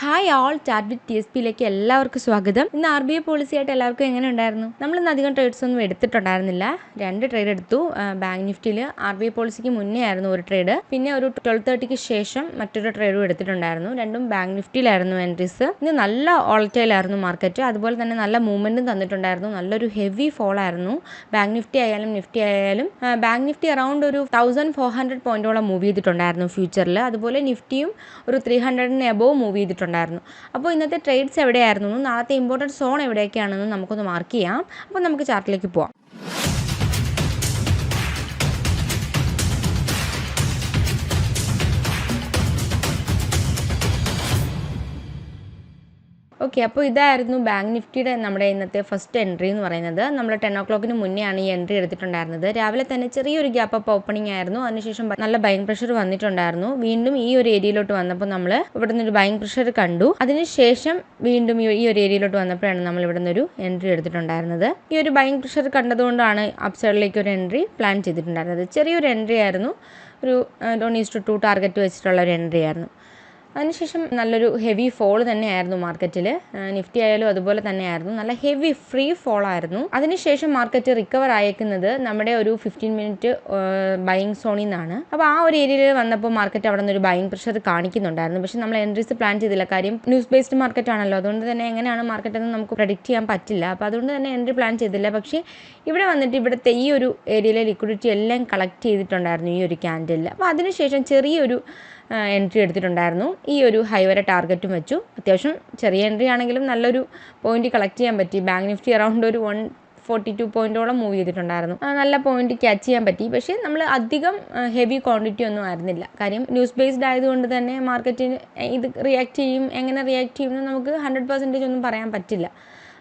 Hi all chat with T S പിയിലേക്ക് എല്ലാവർക്കും സ്വാഗതം. ഇന്ന് ആർ ബി ഐ പോളിസി ആയിട്ട് എല്ലാവർക്കും എങ്ങനെ ഉണ്ടായിരുന്നു? നമ്മൾ ഇന്ന് അധികം ട്രേഡ്സ് ഒന്നും എടുത്തിട്ടുണ്ടായിരുന്നില്ല. രണ്ട് ട്രേഡ് എടുത്തു. ബാങ്ക് നിഫ്റ്റിയിൽ ആർ ബി ഐ പോളിസിക്ക് മുന്നേ ആയിരുന്നു ഒരു ട്രേഡ് പിന്നെ ഒരു ട്വൽവ് തേർട്ടിക്ക് ശേഷം മറ്റൊരു ട്രേഡും എടുത്തിട്ടുണ്ടായിരുന്നു. രണ്ടും ബാങ്ക് നിഫ്റ്റിയിലായിരുന്നു എൻട്രീസ് ഇന്ന് നല്ല ഓൾറ്റൈൽ ആയിരുന്നു മാർക്കറ്റ് അതുപോലെ തന്നെ നല്ല മൂവ്മെന്റും തന്നിട്ടുണ്ടായിരുന്നു. നല്ലൊരു ഹെവി ഫോൾ ആയിരുന്നു. ബാങ്ക് നിഫ്റ്റി ആയാലും നിഫ്റ്റി ആയാലും ബാങ്ക് നിഫ്റ്റി അറൗണ്ട് ഒരു തൗസൻഡ് ഫോർ ഹൺഡ്രഡ് പോയിന്റോളം മൂവ് ചെയ്തിട്ടുണ്ടായിരുന്നു ഫ്യൂച്ചറിൽ അതുപോലെ നിഫ്റ്റിയും ഒരു ത്രീ ഹൺഡ്രഡിന് എബോവ് മൂവ് ചെയ്തിട്ടുണ്ടായിരുന്നു അപ്പോൾ ഇന്നത്തെ ട്രേഡ്സ് എവിടെയായിരുന്നു? നാളത്തെ ഇമ്പോർട്ടന്റ് സോൺ എവിടെയൊക്കെയാണെന്ന് നമുക്കൊന്ന് മാർക്ക് ചെയ്യാം. അപ്പോൾ നമുക്ക് ചാർട്ടിലേക്ക് പോവാം. ഓക്കെ അപ്പോൾ ഇതായിരുന്നു ബാങ്ക് നിഫ്റ്റിയുടെ നമ്മുടെ ഇന്നത്തെ ഫസ്റ്റ് എൻട്രി എന്ന് പറയുന്നത്. നമ്മൾ ടെൻ ഒ ക്ലോക്കിന് മുന്നെയാണ് ഈ എൻട്രി എടുത്തിട്ടുണ്ടായിരുന്നത്. രാവിലെ തന്നെ ചെറിയൊരു ഗ്യാപ്പ് അപ്പ് ഓപ്പണിംഗ് ആയിരുന്നു. അതിനുശേഷം നല്ല ബൈങ് പ്രഷർ വന്നിട്ടുണ്ടായിരുന്നു. വീണ്ടും ഈ ഒരു ഏരിയയിലോട്ട് വന്നപ്പോൾ നമ്മൾ ഇവിടെ നിന്നൊരു ബൈങ് പ്രഷർ കണ്ടു. അതിനുശേഷം വീണ്ടും ഈ ഒരു ഏരിയയിലോട്ട് വന്നപ്പോഴാണ് നമ്മൾ ഇവിടെ നിന്നൊരു എൻട്രി എടുത്തിട്ടുണ്ടായിരുന്നത്. ഈ ഒരു ബൈങ് പ്രഷർ കണ്ടതുകൊണ്ടാണ് അപ്സൈഡിലേക്ക് ഒരു എൻട്രി പ്ലാൻ ചെയ്തിട്ടുണ്ടായിരുന്നത്. ചെറിയൊരു എൻട്രി ആയിരുന്നു. ഒരു Don is to two target വെച്ചിട്ടുള്ള ഒരു എൻട്രി ആയിരുന്നു. അതിനുശേഷം നല്ലൊരു ഹെവി ഫോൾ തന്നെയായിരുന്നു മാർക്കറ്റിൽ നിഫ്റ്റി ആയാലും അതുപോലെ തന്നെയായിരുന്നു. നല്ല ഹെവി ഫ്രീ ഫോൾ ആയിരുന്നു. അതിനുശേഷം മാർക്കറ്റ് റിക്കവർ ആയേക്കുന്നത് നമ്മുടെ ഒരു ഫിഫ്റ്റീൻ മിനിറ്റ് ബൈങ് സോണിൽ നിന്നാണ് അപ്പോൾ ആ ഒരു ഏരിയയിൽ വന്നപ്പോൾ മാർക്കറ്റ് അവിടെ ഒരു ബൈങ് പ്രഷർ കാണിക്കുന്നുണ്ടായിരുന്നു. പക്ഷേ നമ്മൾ എൻട്രീസ് പ്ലാൻ ചെയ്തില്ല. കാര്യം ന്യൂസ് ബേസ്ഡ് മാർക്കറ്റ് ആണല്ലോ. അതുകൊണ്ട് തന്നെ എങ്ങനെയാണ് മാർക്കറ്റ് എന്ന് നമുക്ക് പ്രഡിക്റ്റ് ചെയ്യാൻ പറ്റില്ല. അപ്പോൾ അതുകൊണ്ട് തന്നെ എൻട്രി പ്ലാൻ ചെയ്തില്ല. പക്ഷേ ഇവിടെ വന്നിട്ട് ഇവിടുത്തെ ഈ ഒരു ഏരിയയിലെ ലിക്വിഡിറ്റി എല്ലാം കളക്ട് ചെയ്തിട്ടുണ്ടായിരുന്നു ഈ ഒരു ക്യാൻഡലിൽ അപ്പോൾ അതിനുശേഷം ചെറിയൊരു എൻട്രി എടുത്തിട്ടുണ്ടായിരുന്നു. ഈ ഒരു ഹൈ വരെ ടാർഗറ്റും വെച്ചു. അത്യാവശ്യം ചെറിയ എൻട്രി ആണെങ്കിലും നല്ലൊരു പോയിന്റ് കളക്ട് ചെയ്യാൻ പറ്റി. ബാങ്ക് നിഫ്റ്റി അറൗണ്ട് ഒരു വൺ ഫോർട്ടി ടു പോയിന്റോളം മൂവ് ചെയ്തിട്ടുണ്ടായിരുന്നു. നല്ല പോയിന്റ് ക്യാച്ച് ചെയ്യാൻ പറ്റി. പക്ഷേ നമ്മൾ അധികം ഹെവി ക്വാണ്ടിറ്റി ഒന്നും ആയിരുന്നില്ല. കാര്യം ന്യൂസ് ബേസ്ഡ് ആയതുകൊണ്ട് തന്നെ മാർക്കറ്റിന് ഇത് റിയാക്ട് ചെയ്യും എങ്ങനെ റിയാക്ട് ചെയ്യുമെന്ന് നമുക്ക് ഹൺഡ്രഡ് പെർസെന്റേജ് ഒന്നും പറയാൻ പറ്റില്ല.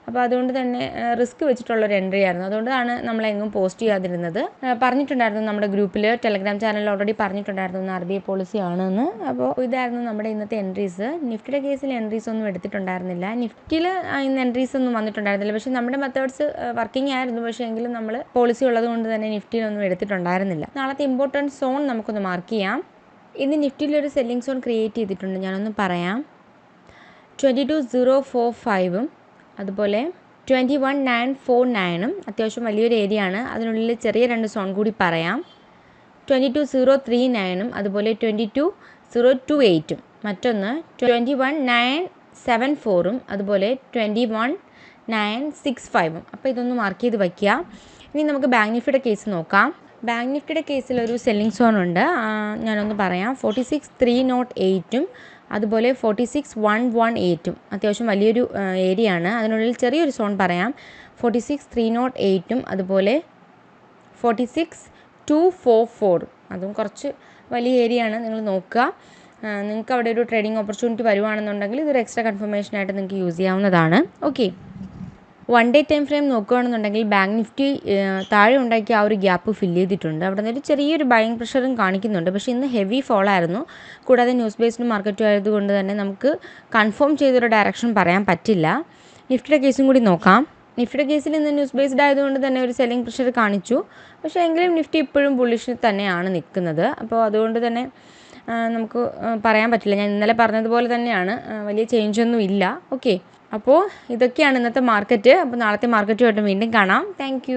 അപ്പോൾ അതുകൊണ്ട് തന്നെ റിസ്ക് വെച്ചിട്ടുള്ള ഒരു എൻട്രി ആയിരുന്നു. അതുകൊണ്ടാണ് നമ്മളെങ്ങും പോസ്റ്റ് ചെയ്യാതിരുന്നത്. പറഞ്ഞിട്ടുണ്ടായിരുന്നു നമ്മുടെ ഗ്രൂപ്പിൽ ടെലഗ്രാം ചാനലിൽ ഓൾറെഡി പറഞ്ഞിട്ടുണ്ടായിരുന്നു ആർ ബി ഐ പോളിസി ആണെന്ന്. അപ്പോൾ ഇതായിരുന്നു നമ്മുടെ ഇന്നത്തെ എൻട്രീസ് നിഫ്റ്റിയുടെ കേസിൽ എൻട്രീസ് ഒന്നും എടുത്തിട്ടുണ്ടായിരുന്നില്ല. നിഫ്റ്റിയിൽ ഇന്ന് എൻട്രീസ് ഒന്നും വന്നിട്ടുണ്ടായിരുന്നില്ല. പക്ഷേ നമ്മുടെ മെത്തേഡ്സ് വർക്കിംഗ് ആയിരുന്നു. പക്ഷേ എങ്കിലും നമ്മൾ പോളിസി ഉള്ളത് കൊണ്ട് തന്നെ നിഫ്റ്റിയിലൊന്നും എടുത്തിട്ടുണ്ടായിരുന്നില്ല. നാളത്തെ ഇമ്പോർട്ടന്റ് സോൺ നമുക്കൊന്ന് മാർക്ക് ചെയ്യാം. ഇന്ന് നിഫ്റ്റിയിലൊരു സെല്ലിംഗ് സോൺ ക്രിയേറ്റ് ചെയ്തിട്ടുണ്ട്. ഞാനൊന്ന് പറയാം. ട്വന്റി ടു സീറോ ഫോർ ഫൈവും അതുപോലെ ട്വന്റി വൺ നയൻ ഫോർ നയനും അത്യാവശ്യം വലിയൊരു ഏരിയ ആണ്. അതിനുള്ളിൽ ചെറിയ രണ്ട് സോൺ കൂടി പറയാം. ട്വന്റി ടു സീറോ ത്രീ നയനും അതുപോലെ ട്വന്റി ടു സീറോ ടു എയ്റ്റും മറ്റൊന്ന് ട്വന്റി വൺ നയൻ സെവൻ ഫോറും അതുപോലെ ട്വന്റി വൺ നയൻ സിക്സ് ഫൈവും അപ്പോൾ ഇതൊന്ന് മാർക്ക് ചെയ്ത് വയ്ക്കുക ഇനി നമുക്ക് ബാങ്ക് നിഫ്റ്റിയുടെ കേസ് നോക്കാം. ബാങ്ക് നിഫ്റ്റിയുടെ കേസിൽ ഒരു സെല്ലിംഗ് സോൺ ഉണ്ട്. ഞാനൊന്ന് പറയാം. ഫോർട്ടി സിക്സ് ത്രീ നോട്ട് എയ്റ്റും അതുപോലെ ഫോർട്ടി സിക്സ് വൺ വൺ എയ്റ്റും അത്യാവശ്യം വലിയൊരു ഏരിയ ആണ്. അതിനുള്ളിൽ ചെറിയൊരു സോൺ പറയാം. ഫോർട്ടി സിക്സ് ത്രീ നോട്ട് എയ്റ്റും അതുപോലെ ഫോർട്ടി സിക്സ് ടു ഫോർ ഫോറും അതും കുറച്ച് വലിയ ഏരിയ ആണ് നിങ്ങൾ നോക്കുക. നിങ്ങൾക്ക് അവിടെ ഒരു ട്രേഡിംഗ് ഓപ്പർച്യൂണിറ്റി വരുവാണെന്നുണ്ടെങ്കിൽ ഇതൊരു എക്സ്ട്രാ കൺഫർമേഷനായിട്ട് നിങ്ങൾക്ക് യൂസ് ചെയ്യാവുന്നതാണ്. Okay one day time frame നോക്കുകയാണെന്നുണ്ടെങ്കിൽ ബാങ്ക് നിഫ്റ്റി താഴെ ഉണ്ടാക്കിയ ആ ഒരു ഗ്യാപ്പ് ഫില്ല് ചെയ്തിട്ടുണ്ട്. അവിടെ നിന്നൊരു ചെറിയൊരു ബൈങ് പ്രഷറും കാണിക്കുന്നുണ്ട്. പക്ഷേ ഇന്ന് ഹെവി ഫോൾ ആയിരുന്നു. കൂടാതെ ന്യൂസ് ബേസ്ഡ് മാർക്കറ്റും ആയതുകൊണ്ട് തന്നെ നമുക്ക് കൺഫേം ചെയ്തൊരു ഡയറക്ഷൻ പറയാൻ പറ്റില്ല. നിഫ്റ്റിയുടെ കേസും കൂടി നോക്കാം. നിഫ്റ്റിയുടെ കേസിൽ ഇന്ന് ന്യൂസ് ബേസ്ഡ് ആയതുകൊണ്ട് തന്നെ ഒരു സെല്ലിംഗ് പ്രഷർ കാണിച്ചു. പക്ഷേ എങ്കിലും നിഫ്റ്റി ഇപ്പോഴും ബുള്ളിഷിൽ തന്നെയാണ് നിൽക്കുന്നത്. അപ്പോൾ അതുകൊണ്ട് തന്നെ നമുക്ക് പറയാൻ പറ്റില്ല. ഞാൻ ഇന്നലെ പറഞ്ഞതുപോലെ തന്നെയാണ്. വലിയ ചേഞ്ച് ഒന്നും ഇല്ല. ഓക്കെ അപ്പോൾ ഇതൊക്കെയാണ് ഇന്നത്തെ മാർക്കറ്റ് അപ്പോൾ നാളത്തെ മാർക്കറ്റുമായിട്ട് വീണ്ടും കാണാം. താങ്ക്